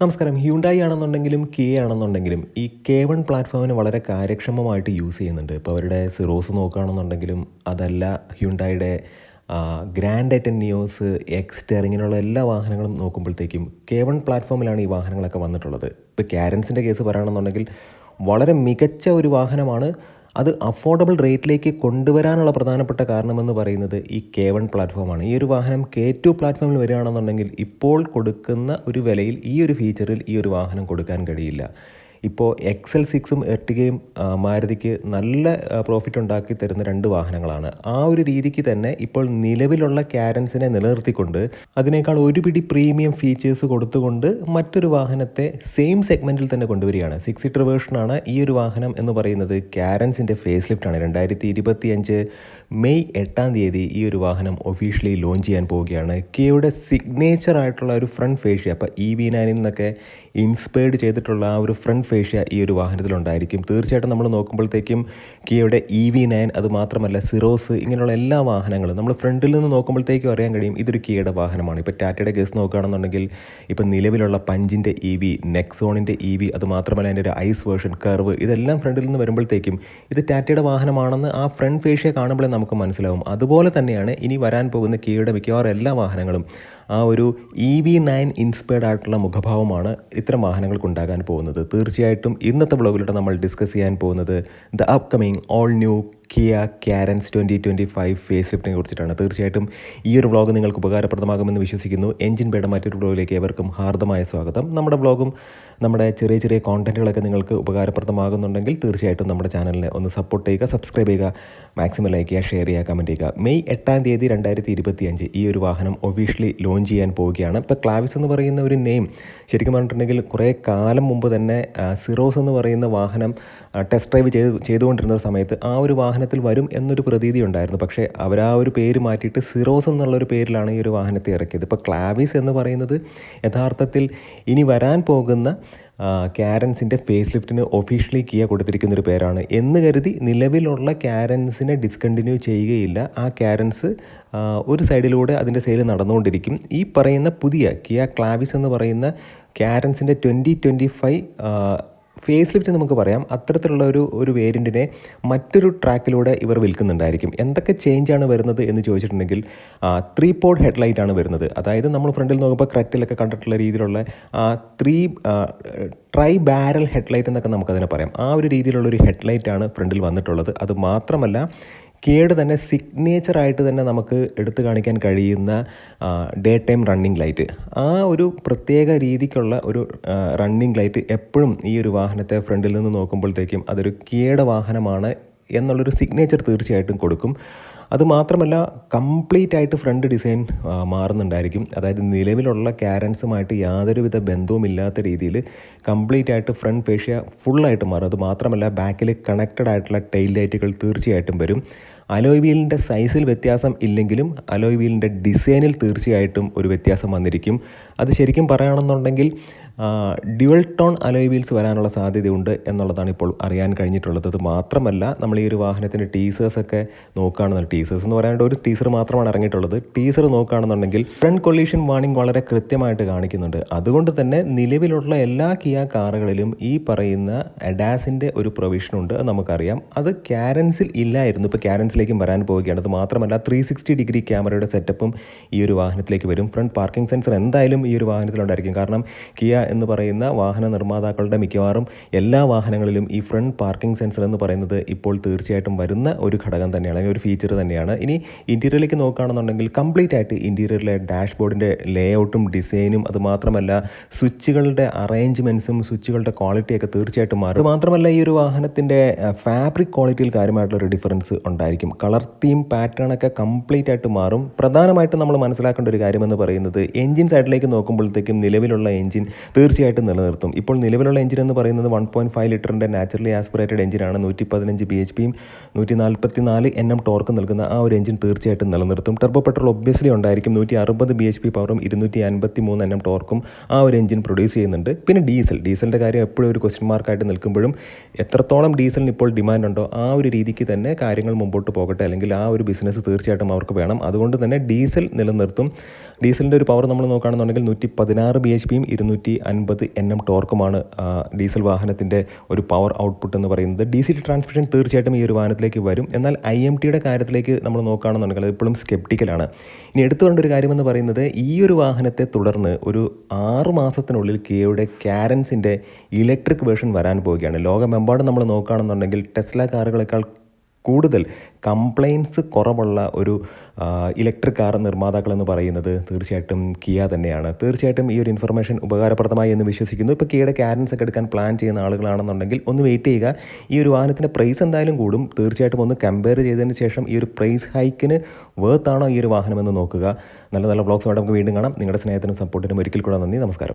നമസ്കാരം. ഹ്യൂണ്ടായി ആണെന്നുണ്ടെങ്കിലും കെ ആണെന്നുണ്ടെങ്കിലും ഈ കെ വൺ പ്ലാറ്റ്ഫോമിന് വളരെ കാര്യക്ഷമമായിട്ട് യൂസ് ചെയ്യുന്നുണ്ട്. ഇപ്പോൾ അവരുടെ സിറോസ് നോക്കുകയാണെന്നുണ്ടെങ്കിലും അതല്ല ഹ്യൂണ്ടായുടെ grand i ten Nios Exter ഇങ്ങനെയുള്ള എല്ലാ വാഹനങ്ങളും നോക്കുമ്പോഴത്തേക്കും കെ വൺ പ്ലാറ്റ്ഫോമിലാണ് ഈ വാഹനങ്ങളൊക്കെ വന്നിട്ടുള്ളത്. ഇപ്പോൾ ക്യാരൻസിന്റെ കേസ് പറയുകയാണെന്നുണ്ടെങ്കിൽ വളരെ മികച്ച ഒരു വാഹനമാണ്. അത് അഫോർഡബിൾ റേറ്റിലേക്ക് കൊണ്ടുവരാനുള്ള പ്രധാനപ്പെട്ട കാരണമെന്ന് പറയുന്നത് ഈ കെ വൺ പ്ലാറ്റ്ഫോമാണ് ഈ ഒരു വാഹനം കെ ടു പ്ലാറ്റ്ഫോമിൽ വരികയാണെന്നുണ്ടെങ്കിൽ ഇപ്പോൾ കൊടുക്കുന്ന ഒരു വിലയിൽ ഈ ഒരു ഫീച്ചറിൽ ഈ ഒരു വാഹനം കൊടുക്കാൻ കഴിയില്ല. ഇപ്പോൾ എക്സൽ സിക്സും എർട്ടിഗയും മാരുതിക്ക് നല്ല പ്രോഫിറ്റ് ഉണ്ടാക്കി തരുന്ന രണ്ട് വാഹനങ്ങളാണ്. ആ ഒരു രീതിക്ക് തന്നെ ഇപ്പോൾ നിലവിലുള്ള ക്യാരൻസിനെ നിലനിർത്തിക്കൊണ്ട് അതിനേക്കാൾ ഒരു പിടി പ്രീമിയം ഫീച്ചേഴ്സ് കൊടുത്തുകൊണ്ട് മറ്റൊരു വാഹനത്തെ സെയിം സെഗ്മെന്റിൽ തന്നെ കൊണ്ടുവരികയാണ്. സിക്സ് സീറ്റർ വേർഷനാണ് ഈ ഒരു വാഹനം എന്ന് പറയുന്നത് ക്യാരൻസിന്റെ ഫേസ് ലിഫ്റ്റാണ് രണ്ടായിരത്തി ഇരുപത്തി അഞ്ച് മെയ് എട്ടാം തീയതി ഈ ഒരു വാഹനം ഒഫീഷ്യലി ലോഞ്ച് ചെയ്യാൻ പോവുകയാണ്. കെയുടെ സിഗ്നേച്ചർ ആയിട്ടുള്ള ഒരു ഫ്രണ്ട് ഫേഷ്യ അപ്പോൾ ഇ വി നയനിൽ നിന്നൊക്കെ ഇൻസ്പയർഡ് ചെയ്തിട്ടുള്ള ആ ഒരു ഫ്രണ്ട് ഫേഷ്യ ഈ ഒരു വാഹനത്തിലുണ്ടായിരിക്കും. തീർച്ചയായിട്ടും നമ്മൾ നോക്കുമ്പോഴത്തേക്കും കിയയുടെ ഇ വി നയൻ അത് മാത്രമല്ല സിറോസ് ഇങ്ങനെയുള്ള എല്ലാ വാഹനങ്ങളും നമ്മൾ ഫ്രണ്ടിൽ നിന്ന് നോക്കുമ്പോഴത്തേക്കും അറിയാൻ കഴിയും ഇതൊരു കിയയുടെ വാഹനമാണ്. ഇപ്പോൾ ടാറ്റയുടെ കേസ് നോക്കുകയാണെന്നുണ്ടെങ്കിൽ ഇപ്പോൾ നിലവിലുള്ള പഞ്ചിന്റെ ഇ വി നെക്സോണിന്റെ ഇ വി അത് മാത്രമല്ല അതിന്റെ ഒരു ഐസ് വേർഷൻ കർവ് ഇതെല്ലാം ഫ്രണ്ടിൽ നിന്ന് വരുമ്പോഴത്തേക്കും ഇത് ടാറ്റയുടെ വാഹനമാണെന്ന് ആ ഫ്രണ്ട് ഫേഷ്യ കാണുമ്പോഴേ നമുക്ക് മനസ്സിലാവും. അതുപോലെ തന്നെയാണ് ഇനി വരാൻ പോകുന്ന കിയയുടെ മിക്കവാറും എല്ലാ വാഹനങ്ങളും ആ ഒരു ഇ വി നയൻ ഇൻസ്പയർഡ് ആയിട്ടുള്ള മുഖഭാവമാണ് ഇത്തരം വാഹനങ്ങൾക്ക് ഉണ്ടാകാൻ പോകുന്നത്. തീർച്ചയായിട്ടും ഇന്നത്തെ വ്ളോഗിലൂടെ നമ്മൾ ഡിസ്കസ് ചെയ്യാൻ പോകുന്നത് the upcoming all new Kia Carens twenty twenty five face ലിഫ്റ്റിനെ കുറിച്ചിട്ടാണ്. തീർച്ചയായിട്ടും ഈ ഒരു വ്ളോഗ് നിങ്ങൾക്ക് ഉപകാരപ്രദമാകുമെന്ന് വിശ്വസിക്കുന്നു. എഞ്ചിൻ പേട മറ്റൊരു വ്ളോഗിലേക്ക് ഏവർക്കും ഹാർദമായ സ്വാഗതം. നമ്മുടെ വ്ളോഗും നമ്മുടെ ചെറിയ ചെറിയ കോണ്ടന്റുകളൊക്കെ നിങ്ങൾക്ക് ഉപകാരപ്രദമാകുന്നുണ്ടെങ്കിൽ തീർച്ചയായിട്ടും നമ്മുടെ ചാനലിനെ ഒന്ന് സപ്പോർട്ട് ചെയ്യുക സബ്സ്ക്രൈബ് ചെയ്യുക മാക്സിമം ലൈക്ക് ചെയ്യുക ഷെയർ ചെയ്യുക കമന്റ് ചെയ്യുക. മെയ് എട്ടാം തീയതി രണ്ടായിരത്തി ഇരുപത്തി അഞ്ച് ഈ ഒരു വാഹനം ഒഫീഷ്യലി ലോഞ്ച് ചെയ്യാൻ പോവുകയാണ്. ഇപ്പോൾ ക്ലാവിസ് എന്ന് പറയുന്ന ഒരു നെയിം ശരിക്കും പറഞ്ഞിട്ടുണ്ടെങ്കിൽ കുറേ കാലം മുമ്പ് തന്നെ സിറോസ് എന്ന് പറയുന്ന വാഹനം ടെസ്റ്റ് ഡ്രൈവ് ചെയ്ത് ചെയ്തുകൊണ്ടിരുന്ന സമയത്ത് ആ ഒരു വാഹനത്തിൽ വരും എന്നൊരു പ്രതീതി ഉണ്ടായിരുന്നു. പക്ഷേ അവർ ആ ഒരു പേര് മാറ്റിയിട്ട് സിറോസ് എന്നുള്ളൊരു പേരിലാണ് ഈ ഒരു വാഹനത്തെ ഇറക്കിയത്. ഇപ്പോൾ ക്ലാവിസ് എന്ന് പറയുന്നത് യഥാർത്ഥത്തിൽ ഇനി വരാൻ പോകുന്ന ക്യാരൻസിന്റെ ഫേസ് ലിഫ്റ്റിന് ഒഫീഷ്യലി കിയ കൊടുത്തിരിക്കുന്ന ഒരു പേരാണ്. എന്ന് കരുതി നിലവിലുള്ള ക്യാരൻസിനെ ഡിസ്കണ്ടിന്യൂ ചെയ്യുകയില്ല. ആ ക്യാരൻസ് ഒരു സൈഡിലൂടെ അതിന്റെ സെയിൽ നടന്നുകൊണ്ടിരിക്കും. ഈ പറയുന്ന പുതിയ കിയ ക്ലാവിസ് എന്ന് പറയുന്ന ക്യാരൻസിന്റെ twenty twenty five face lift നമുക്ക് പറയാം. അത്തരത്തിലുള്ള ഒരു ഒരു വേരിയന്റിനെ മറ്റൊരു ട്രാക്കിലൂടെ ഇവർ വിൽക്കുന്നുണ്ടായിരിക്കും. എന്തൊക്കെ ചേഞ്ച് ആണ് വരുന്നത് എന്ന് ചോദിച്ചിട്ടുണ്ടെങ്കിൽ ത്രീ പോഡ് ഹെഡ്ലൈറ്റ് ആണ് വരുന്നത്. അതായത് നമ്മൾ ഫ്രണ്ടിൽ നോക്കുമ്പോൾ ക്രെറ്റിലൊക്കെ കണ്ടിട്ടുള്ള രീതിയിലുള്ള ത്രീ ട്രൈ ബാരൽ ഹെഡ്ലൈറ്റ് എന്നൊക്കെ നമുക്കതിനെ പറയാം. ആ ഒരു രീതിയിലുള്ള ഒരു ഹെഡ്ലൈറ്റ് ആണ് ഫ്രണ്ടിൽ വന്നിട്ടുള്ളത്. അത് മാത്രമല്ല കേട് തന്നെ സിഗ്നേച്ചർ ആയിട്ട് തന്നെ നമുക്ക് എടുത്തു കാണിക്കാൻ കഴിയുന്ന ഡേ ടൈം റണ്ണിങ് ലൈറ്റ് ആ ഒരു പ്രത്യേക രീതിക്കുള്ള ഒരു റണ്ണിങ് ലൈറ്റ് എപ്പോഴും ഈ ഒരു വാഹനത്തെ ഫ്രണ്ടിൽ നിന്ന് നോക്കുമ്പോഴത്തേക്കും അതൊരു കേട് വാഹനമാണ് എന്നുള്ളൊരു സിഗ്നേച്ചർ തീർച്ചയായിട്ടും കൊടുക്കും. അതുമാത്രമല്ല കംപ്ലീറ്റ് ആയിട്ട് ഫ്രണ്ട് ഡിസൈൻ മാറുന്നുണ്ടായിരിക്കും. അതായത് നിലവിലുള്ള ക്യാരൻസുമായിട്ട് യാതൊരുവിധ ബന്ധവുമില്ലാത്ത രീതിയിൽ കംപ്ലീറ്റ് ആയിട്ട് ഫ്രണ്ട് ഫേഷ്യ ഫുള്ളായിട്ട് മാറും. അത് മാത്രമല്ല ബാക്കിൽ കണക്റ്റഡ് ആയിട്ടുള്ള ടെയിൽ ലൈറ്റുകൾ തീർച്ചയായിട്ടും വരും. അലോയ് വീലിന്റെ സൈസിൽ വ്യത്യാസം ഇല്ലെങ്കിലും അലോയ് വീലിന്റെ ഡിസൈനിൽ തീർച്ചയായിട്ടും ഒരു വ്യത്യാസം വന്നിരിക്കും. അത് ശരിക്കും പറയുകയാണെന്നുണ്ടെങ്കിൽ ഡ്യുവൽ ടോൺ അലോയ് വീൽസ് വരാനുള്ള സാധ്യതയുണ്ട് എന്നുള്ളതാണ് ഇപ്പോൾ അറിയാൻ കഴിഞ്ഞിട്ടുള്ളത്. അത് മാത്രമല്ല നമ്മൾ ഈ ഒരു വാഹനത്തിന്റെ ടീസേഴ്സൊക്കെ നോക്കുകയാണെന്നുണ്ടെങ്കിൽ ടീസേഴ്സ് എന്ന് പറയാനായിട്ട് ഒരു ടീസർ മാത്രമാണ് ഇറങ്ങിയിട്ടുള്ളത്. ടീസർ നോക്കുകയാണെന്നുണ്ടെങ്കിൽ ഫ്രണ്ട് കൊളീഷൻ വാണിംഗ് വളരെ കൃത്യമായിട്ട് കാണിക്കുന്നുണ്ട്. അതുകൊണ്ട് തന്നെ നിലവിലുള്ള എല്ലാ കിയ കാറുകളിലും ഈ പറയുന്ന അഡാസിന്റെ ഒരു പ്രൊവിഷനുണ്ട് നമുക്കറിയാം. അത് ക്യാരൻസിൽ ഇല്ലായിരുന്നു. ഇപ്പോൾ ക്യാരൻസിലേക്കും വരാൻ പോവുകയാണ്. അത് മാത്രമല്ല ത്രീ സിക്സ്റ്റി ഡിഗ്രി ക്യാമറയുടെ സെറ്റപ്പും ഈ ഒരു വാഹനത്തിലേക്ക് വരും. ഫ്രണ്ട് പാർക്കിംഗ് സെൻസർ എന്തായാലും ഈ ഒരു വാഹനത്തിലുണ്ടായിരിക്കും. കാരണം കിയ എന്ന് പറയുന്ന വാഹന നിർമ്മാതാക്കളുടെ മിക്കവാറും എല്ലാ വാഹനങ്ങളിലും ഈ ഫ്രണ്ട് പാർക്കിംഗ് സെൻസർ എന്ന് പറയുന്നത് ഇപ്പോൾ തീർച്ചയായിട്ടും വരുന്ന ഒരു ഘടകം തന്നെയാണ്. അല്ലെങ്കിൽ ഒരു ഫീച്ചർ തന്നെയാണ്. ഇനി ഇന്റീരിയറിലേക്ക് നോക്കുകയാണെന്നുണ്ടെങ്കിൽ കംപ്ലീറ്റ് ആയിട്ട് ഇന്റീരിയറിലെ ഡാഷ്ബോർഡിന്റെ ലേഔട്ടും ഡിസൈനും അതുമാത്രമല്ല സ്വിച്ചുകളുടെ അറേഞ്ച്മെന്റ്സും സ്വിച്ചുകളുടെ ക്വാളിറ്റിയൊക്കെ തീർച്ചയായിട്ടും മാറും. മാത്രമല്ല ഈ ഒരു വാഹനത്തിന്റെ ഫാബ്രിക് ക്വാളിറ്റിയിൽ കാര്യമായിട്ടുള്ള ഒരു ഡിഫറൻസ് ഉണ്ടായിരിക്കും. കളർ തീം പാറ്റേൺ ഒക്കെ കംപ്ലീറ്റ് ആയിട്ട് മാറും. പ്രധാനമായിട്ടും നമ്മൾ മനസ്സിലാക്കേണ്ട ഒരു കാര്യമെന്ന് പറയുന്നത് എഞ്ചിൻ സൈഡിലേക്ക് നോക്കുമ്പോഴത്തേക്കും നിലവിലുള്ള എഞ്ചിൻ തീർച്ചയായിട്ടും നിലനിർത്തും. ഇപ്പോൾ നിലവിലുള്ള എഞ്ചിൻ എന്ന് പറയുന്നത് വൺ പോയിന്റ് ഫൈവ് ലിറ്ററിന്റെ നാച്ചുറലി ആസ്പിറേറ്റഡ് എഞ്ചിനാണ് നൂറ്റി പതിനഞ്ച് ബി എച്ച് പിയും നൂറ്റി നാൽപ്പത്തി നാല് എൻ എം ടോർക്ക് നൽകുന്ന ആ ഒരു എഞ്ചിൻ തീർച്ചയായിട്ടും നിലനിർത്തും. ടർബോ പെട്രോൾ ഒബ്വിയസ്ലി ഉണ്ടായിരിക്കും. നൂറ്റി അറുപത് ബി എച്ച് പി പവറും ഇരുന്നൂറ്റി അൻപത്തി മൂന്ന് എൻ എം ടോർക്കും ആ ഒരു എഞ്ചിൻ പ്രൊഡ്യൂസ് ചെയ്യുന്നുണ്ട്. പിന്നെ ഡീസൽ ഡീസലിന്റെ കാര്യം എപ്പോഴും ഒരു ക്വസ്റ്റ്യൻ മാർക്കായിട്ട് നിൽക്കുമ്പോഴും എത്രത്തോളം ഡീസലിന് ഇപ്പോൾ ഡിമാൻഡ് ഉണ്ടോ ആ ഒരു രീതിക്ക് തന്നെ കാര്യങ്ങൾ മുമ്പോട്ട് പോകട്ടെ അല്ലെങ്കിൽ ആ ഒരു ബിസിനസ് തീർച്ചയായിട്ടും അവർക്ക് വേണം. അതുകൊണ്ട് തന്നെ ഡീസൽ നിലനിർത്തും. ഡീസലിന്റെ ഒരു പവർ നമ്മൾ നോക്കുകയാണെന്നുണ്ടെങ്കിൽ നൂറ്റി പതിനാറ് ബി എച്ച് പിയും ഇരുന്നൂറ്റി അൻപത് എൻ എം ടോർക്കുമാണ് ഡീസൽ വാഹനത്തിന്റെ ഒരു പവർ ഔട്ട്പുട്ട് എന്ന് പറയുന്നത്. ഡി സി ട്രാൻസ്മിഷൻ തീർച്ചയായിട്ടും ഈ ഒരു വാഹനത്തിലേക്ക് വരും. എന്നാൽ ഐ എം ടിയുടെ കാര്യത്തിലേക്ക് നമ്മൾ നോക്കുകയാണെന്നുണ്ടെങ്കിൽ അത് ഇപ്പോഴും സ്കെപ്റ്റിക്കലാണ് ഇനി എടുത്തു ഒരു കാര്യമെന്ന് പറയുന്നത് ഈ ഒരു വാഹനത്തെ തുടർന്ന് ഒരു ആറ് മാസത്തിനുള്ളിൽ കിയയുടെ കാരൻസിന്റെ ഇലക്ട്രിക് വേർഷൻ വരാൻ പോവുകയാണ്. ലോകമെമ്പാടും നമ്മൾ നോക്കുകയാണെന്നുണ്ടെങ്കിൽ ടെസ്ല കാറുകളെക്കാൾ കൂടുതൽ കംപ്ലയിൻസ് കുറവുള്ള ഒരു ഇലക്ട്രിക് കാർ നിർമ്മാതാക്കൾ എന്ന് പറയുന്നത് തീർച്ചയായിട്ടും കിയ തന്നെയാണ്. തീർച്ചയായിട്ടും ഈ ഒരു ഇൻഫർമേഷൻ ഉപകാരപ്രദമായി എന്ന് വിശ്വസിക്കുന്നു. ഇപ്പോൾ കിയയുടെ കാരൻസ് ഒക്കെ എടുക്കാൻ പ്ലാൻ ചെയ്യുന്ന ആളുകളാണെന്നുണ്ടെങ്കിൽ ഒന്ന് വെയിറ്റ് ചെയ്യുക. ഈ ഒരു വാഹനത്തിന്റെ പ്രൈസ് എന്തായാലും കൂടും. തീർച്ചയായിട്ടും ഒന്ന് കമ്പയർ ചെയ്തതിന് ശേഷം ഈ ഒരു പ്രൈസ് ഹൈക്കിന് വേർത്താണോ ഈ ഒരു വാഹനം എന്ന് നോക്കുക. നല്ല നല്ല ബ്ലോഗ്സ് ബ്ലോഗ്സുമായിട്ട് നമുക്ക് വീണ്ടും കാണാം. നിങ്ങളുടെ സ്നേഹത്തിനും സപ്പോർട്ടിനും ഒരിക്കൽ കൂടെ നന്ദി. നമസ്കാരം.